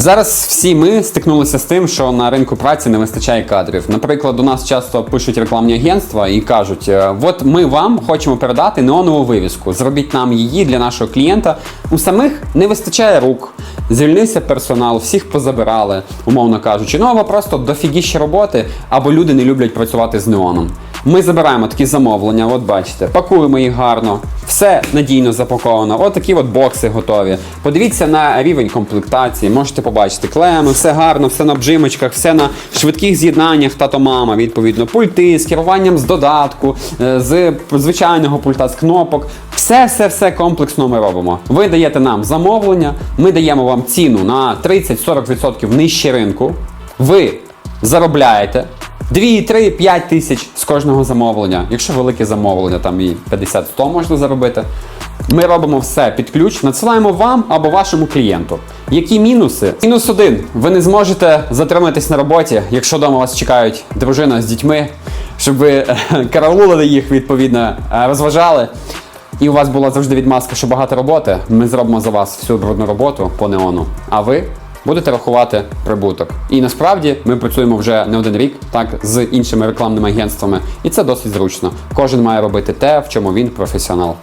Зараз всі ми стикнулися з тим, що на ринку праці не вистачає кадрів. Наприклад, у нас часто пишуть рекламні агентства і кажуть: е, от ми вам хочемо передати неонову вивіску. Зробіть нам її для нашого клієнта. У самих не вистачає рук. Звільнився персонал, всіх позабирали, умовно кажучи. Ну або просто дофігіще роботи, або люди не люблять працювати з неоном. Ми забираємо такі замовлення, от бачите, пакуємо їх гарно, все надійно запаковано. От такі от бокси готові. Подивіться на рівень комплектації, можете побачити клеми, все гарно, все на обжимочках, все на швидких з'єднаннях тато-мама, відповідно, пульти з керуванням з додатку, е, з звичайного пульта з кнопок. Все, все, все комплексно ми робимо. Ви даєте нам замовлення, ми даємо вам ціну на 30-40% нижче ринку. Ви заробляєте. 2, 3, 5 тисяч з кожного замовлення. Якщо велике замовлення, там і 50-100 можна заробити. Ми робимо все під ключ, надсилаємо вам або вашому клієнту. Які мінуси? Мінус один. Ви не зможете затриматись на роботі, якщо вдома вас чекають дружина з дітьми, щоб ви е, караулили їх, відповідно, е, розважали. І у вас була завжди відмазка, що багато роботи. Ми зробимо за вас всю брудну роботу по неону. А ви будете рахувати прибуток. І насправді ми працюємо вже не один рік, так з іншими рекламними агентствами, і це досить зручно. Кожен має робити те, в чому він професіонал.